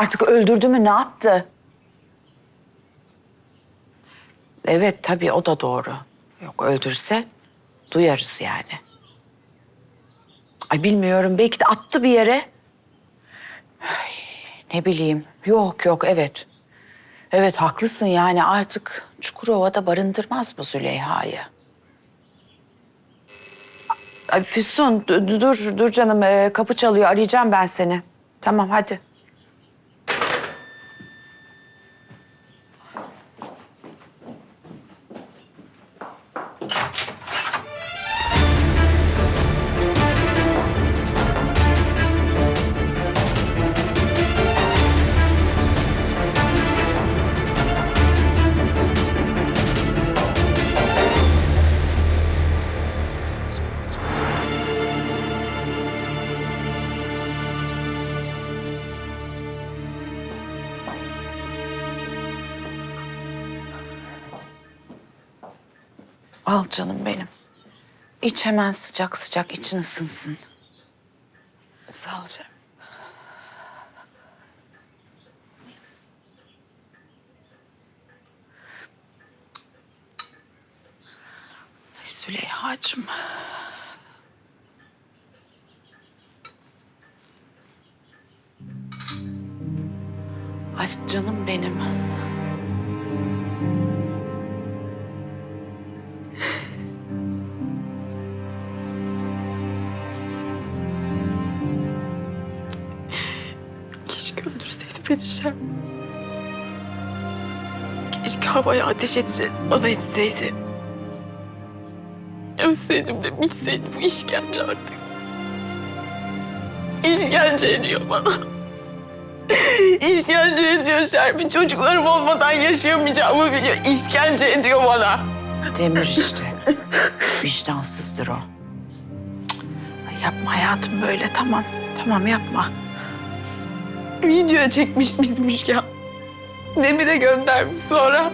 Artık öldürdü mü ne yaptı? Evet tabii o da doğru. Yok öldürse duyarız yani. Ay bilmiyorum belki de attı bir yere. Ay, ne bileyim. Yok yok evet. Evet haklısın yani artık Çukurova'da barındırmaz bu Züleyha'yı. Ay Füsun dur dur, canım ee, kapı çalıyor arayacağım ben seni. Tamam hadi. Al canım benim. İç hemen sıcak sıcak için ısınsın. Sağ ol canım. Ay Züleyha'cığım. Ay canım benim. Şermin. Keşke havaya ateş etse, bana etseydi. Ölseydim de bilseydim bu işkence artık. İşkence ediyor bana. İşkence ediyor Şermin. Çocuklarım olmadan yaşayamayacağımı biliyor. İşkence ediyor bana. Demir işte. Vicdansızdır o. Yapma hayatım böyle tamam. Tamam yapma. Video çekmiş bizim Müjgan. Demir'e göndermiş sonra.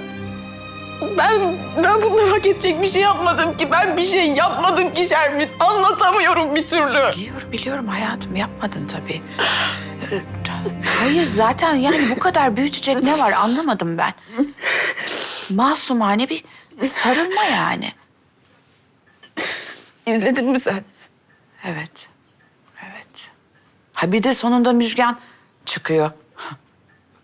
Ben, ben bunları hak edecek bir şey yapmadım ki. Ben bir şey yapmadım ki Şermin. Anlatamıyorum bir türlü. Biliyorum biliyorum hayatım yapmadın tabii. Hayır zaten yani bu kadar büyütecek ne var anlamadım ben. Masumane bir sarılma yani. İzledin mi sen? Evet. Evet. Ha bir de sonunda Müjgan çıkıyor.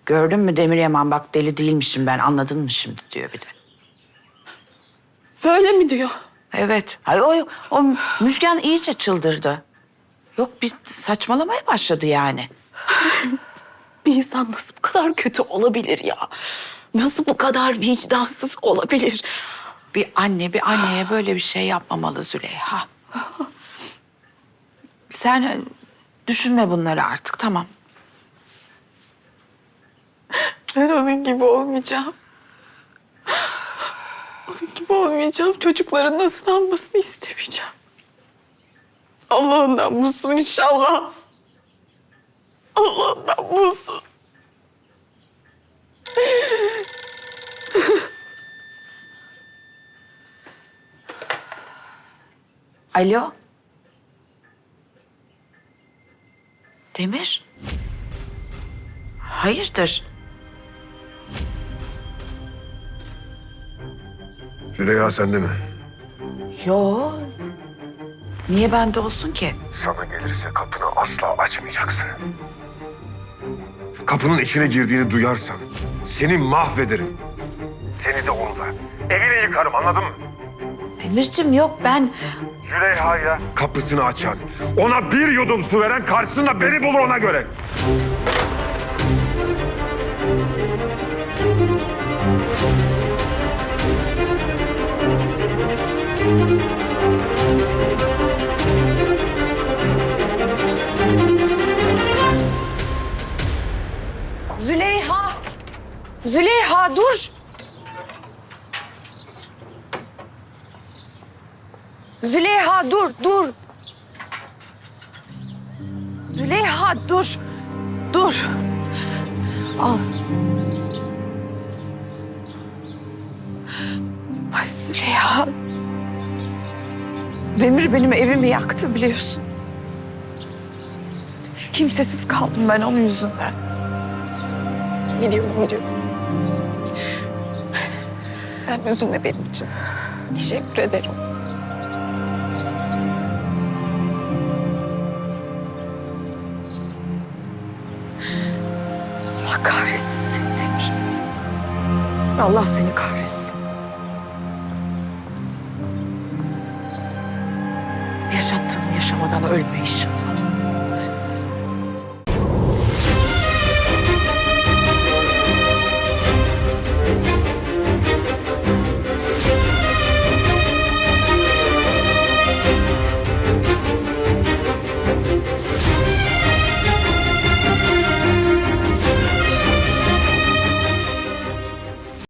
Gördün mü Demir Yaman bak deli değilmişim ben anladın mı şimdi diyor bir de. Böyle mi diyor? Evet. Ay o, o Müjgan iyice çıldırdı. Yok bir saçmalamaya başladı yani. Bir insan nasıl bu kadar kötü olabilir ya? Nasıl bu kadar vicdansız olabilir? Bir anne bir anneye böyle bir şey yapmamalı Züleyha. Sen e, düşünme bunları artık tamam. Ben onun gibi olmayacağım. Onun gibi olmayacağım. Çocukların nasıl almasını istemeyeceğim. Allah'ından bulsun inşallah. Allah'ından bulsun. Alo. Demir. Hayırdır? Züleyha sende mi? Yo. Niye bende olsun ki? Sana gelirse kapını asla açmayacaksın. Kapının içine girdiğini duyarsam seni mahvederim. Seni de onu da. Evini yıkarım anladın mı? Demircim yok ben Züleyha'ya kapısını açan, ona bir yudum su veren karşısında beni bulur ona göre. Züleyha. Züleyha dur. Züleyha dur dur. Züleyha dur. Dur. Al. Ay Züleyha. Demir benim evimi yaktı biliyorsun. Kimsesiz kaldım ben onun yüzünden. Biliyorum, biliyorum. Sen üzülme benim için. Teşekkür ederim. Allah kahretsin seni Demir. Allah seni kahretsin. Yaşamadan ölme.